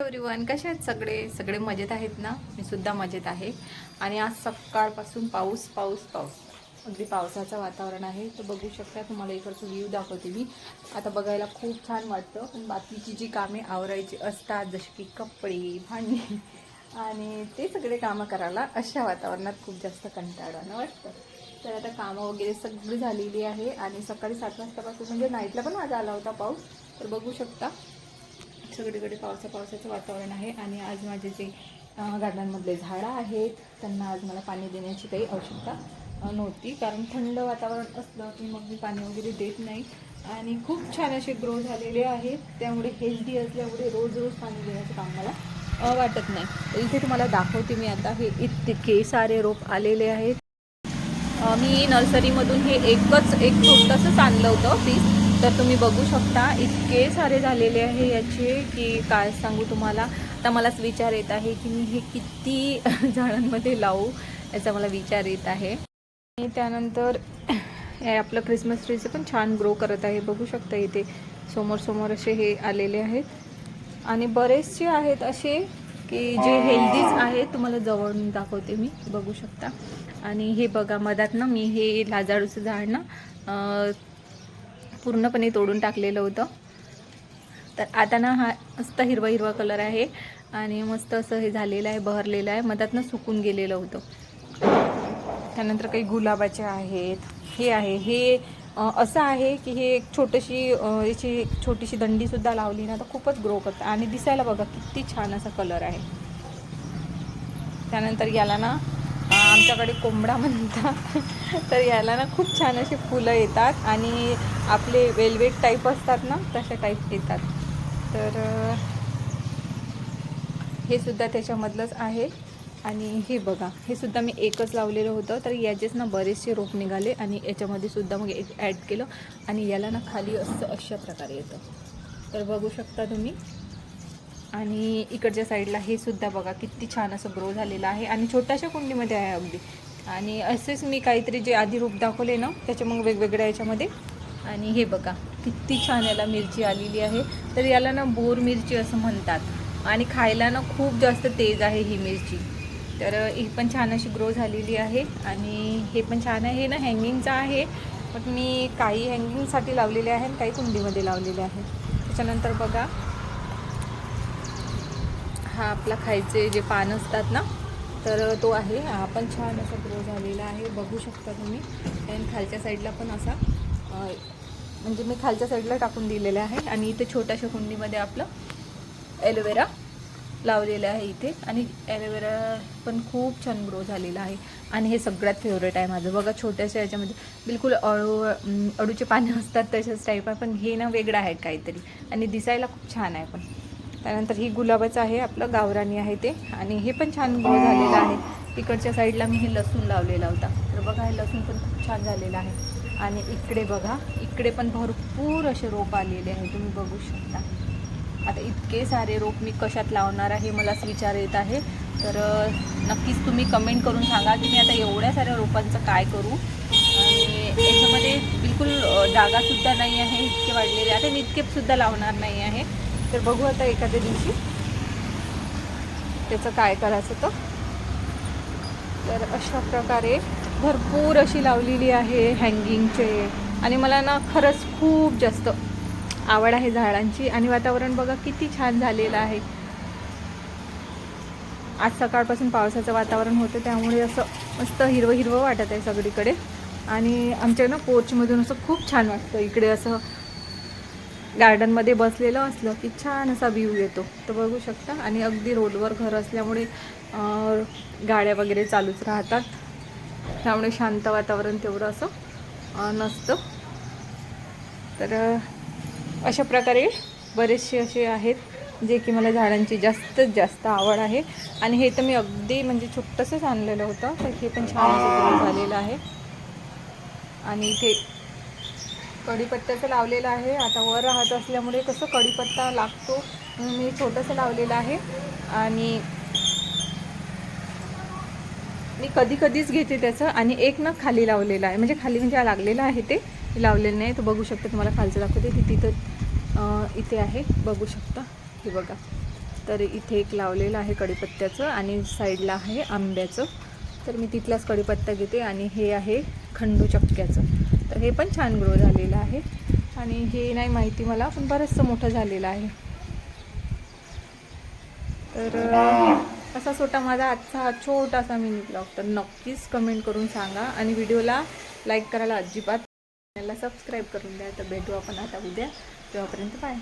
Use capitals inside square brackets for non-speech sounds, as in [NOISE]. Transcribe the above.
Everyone कसे आहेत सगळे? सगळे मजेत आहेत ना? मी सुद्धा मजेत आहे. आणि आज सकाळपासून पाऊस पाऊस पाऊस. अगदी पावसाचं वातावरण आहे. तर बघू शकता तुम्हाला इकडचं व्ह्यू दाखवते मी. आता बघायला खूप छान वाटतं. पण बाकीची जी कामे आवरायची असतात जशी की कपडे भांडी आणि ते सगळे कामं करायला अशा वातावरणात खूप जास्त कंटाळणं वाटतं. तर आता कामं वगैरे सगळी झालेली आहे. आणि सकाळी सात वाजतापासून म्हणजे नाईटला पण माझा आला होता पाऊस. तर बघू शकता. सगळीकडे पावसा पावसाचं वातावरण आहे आणि आज माझे जे गार्डनमधले झाडं आहेत त्यांना आज मला पाणी देण्याची काही आवश्यकता नव्हती. कारण थंड वातावरण असलं की मग मी पाणी वगैरे देत नाही. आणि खूप छान असे ग्रो झालेले आहेत. त्यामुळे हेल्दी असल्यामुळे रोज रोज पाणी देण्याचं काम मला वाटत नाही. इथे तुम्हाला दाखवते मी आता. हे इतके सारे रोप आलेले आहेत. मी नर्सरीमधून हे एकच एक छोटंसंच आणलं होतं पीस तर तुम्ही बघू शकता इतके सारे झालेले आहे याचे की काय सांगू तुम्हाला. आता मलाच विचार येत आहे की मी हे किती [LAUGHS] झाडांमध्ये लावू याचा मला विचार येत आहे. आणि त्यानंतर [CLEARS THROAT] हे आपलं क्रिसमस ट्रीचं पण छान ग्रो करत आहे. बघू शकता इथे समोर समोर असे हे आलेले आहेत. आणि बरेचसे आहेत असे की जे हेल्दीच आहेत तुम्हाला जवळून दाखवते मी. बघू शकता. आणि हे बघा मधात ना मी हे लाजाडूचं झाड ना पूर्णपणे तोडून टाकलेलं होतं. तर आता ना हा मस्त हिरवा हिरवा कलर आहे आणि मस्त असं हे झालेलं आहे बहरलेलं आहे. मधातनं सुकून गेलेलं होतं. त्यानंतर काही गुलाबाचे आहेत. हे आहे. हे असं आहे की हे एक छोटीशी याची एक छोटीशी दंडीसुद्धा लावली ना तर खूपच ग्रो करतं. आणि दिसायला बघा किती छान असा कलर आहे. त्यानंतर याला ना आमच्याकडे कोंबडा म्हणतात. तर याला ना खूप छान अशी फुलं येतात आणि आपले वेलवेट टाईप असतात ना तशा टाईप येतात. तर हे सुद्धा त्याच्यामधलंच आहे. आणि हे बघा हे सुद्धा मी एकच लावलेलं होतं. तर याचेच ना बरेचसे रोप निघाले आणि याच्यामध्ये सुद्धा मग एक ॲड केलं. आणि याला ना खाली असं अशा प्रकारे येतं. तर बघू शकता तुम्ही. आणि इकडच्या साईडला हे सुद्धा बघा किती छान असं ग्रो झालेलं आहे आणि छोट्याशा कुंडीमध्ये आहे अगदी. आणि असेच मी काहीतरी जे आधी रूप दाखवले ना त्याच्या मग वेगवेगळ्या याच्यामध्ये. आणि हे बघा किती छान याला मिरची आलेली आहे. तर याला ना बोर मिरची असं म्हणतात. आणि खायला ना खूप जास्त तेज आहे ही मिरची. तर ही पण छान अशी ग्रो झालेली आहे. आणि हे पण छान आहे. हे ना हँगिंगचं आहे. पण मी काही हँगिंगसाठी लावलेले आहे आणि काही कुंडीमध्ये लावलेले आहे. त्याच्यानंतर बघा हा आपला खायचे जे पान असतात ना तर तो आहे. हा पण छान असा ग्रो झालेला आहे. बघू शकता तुम्ही. आणि खालच्या साईडला पण असा म्हणजे मी खालच्या साईडला टाकून दिलेला आहे. आणि इथे छोट्याशा कुंडीमध्ये आपलं ॲलोवेरा लावलेलं आहे इथे. आणि ॲलोवेरा पण खूप छान ग्रो झालेला आहे. आणि हे सगळ्यात फेवरेट आहे माझं. बघा छोट्याशा याच्यामध्ये. बिलकुल अळू अळूचे पानं असतात तशाच टाईप आहे. पण हे ना वेगळं आहे काहीतरी. आणि दिसायला खूप छान आहे पण. त्यानंतर ही गुलाबाचं आहे आपलं गावरानी आहे ते. आणि हे पण छान ग्रो झालेलं आहे. तिकडच्या साईडला मी हे लसूण लावलेला होता. तर बघा हे लसूण पण खूप छान झालेलं आहे. आणि इकडे बघा इकडे पण भरपूर असे रोप आलेले आहे. तुम्ही बघू शकता. आता इतके सारे रोप मी कशात लावणार आहे मलाच विचार येत आहे. तर नक्कीच तुम्ही कमेंट करून सांगा की मी आता एवढ्या साऱ्या रोपांचं काय करू. आणि याच्यामध्ये बिलकुल जागासुद्धा नाही आहे इतके वाढलेले. आता मी इतके सुद्धा लावणार नाही आहे. तर बघू आता एखाद्या दिवशी त्याचं काय करायचं तर तर अशा प्रकारे भरपूर अशी लावलेली आहे हँगिंगचे. आणि मला ना खरंच खूप जास्त आवड आहे झाडांची. आणि वातावरण बघा किती छान झालेलं आहे. आज सकाळपासून पावसाचं वातावरण होतं त्यामुळे असं मस्त हिरवं हिरवं वाटत आहे सगळीकडे. आणि आमच्या ना पोर्चमधून असं खूप छान वाटतं. इकडे असं गार्डनमध्ये बसलेलं असलं की छान असा व्ह्यू येतो. तर बघू शकता. आणि अगदी रोडवर घर असल्यामुळे गाड्या वगैरे चालूच राहतात. त्यामुळे शांत वातावरण तेवढं असं नसतं. तर अशा प्रकारे बरेचसे असे आहेत जे की मला झाडांची जास्तीत जास्त आवड आहे. आणि हे तर मी अगदी म्हणजे छोटंसंच आणलेलं होतं तर हे पण छान झालेलं आहे. आणि इथे कढीपत्त्याचं लावलेलं आहे. आता वर राहत असल्यामुळे कसं कढीपत्ता लागतो मी छोटंसं लावलेलं आहे. आणि मी कधी कधीच घेते त्याचं. आणि एक ना खाली लावलेलं आहे. म्हणजे खाली म्हणजे लागलेलं आहे ते. मी लावलेलं नाही. तर बघू शकता तुम्हाला खालचं दाखवते. ती तिथं इथे आहे. बघू शकता. हे बघा. तर इथे एक लावलेलं आहे कढीपत्त्याचं आणि साईडला आहे आंब्याचं. तर मी तिथलाच कढीपत्ता घेते आणि हे आहे खंडू चक्क्याचं. तर हे पण छान ग्रो झालेलं आहे. आणि हे नाही माहिती मला पण बरंचसं मोठं झालेलं आहे. तर असा छोटा माझा आजचा हा छोटासा मिनी ब्लॉग तर नक्कीच कमेंट करून सांगा आणि व्हिडिओला लाईक करायला अजिबात चॅनलला सबस्क्राईब करून द्या. तर भेटू आपण आता उद्या. तेव्हापर्यंत बाय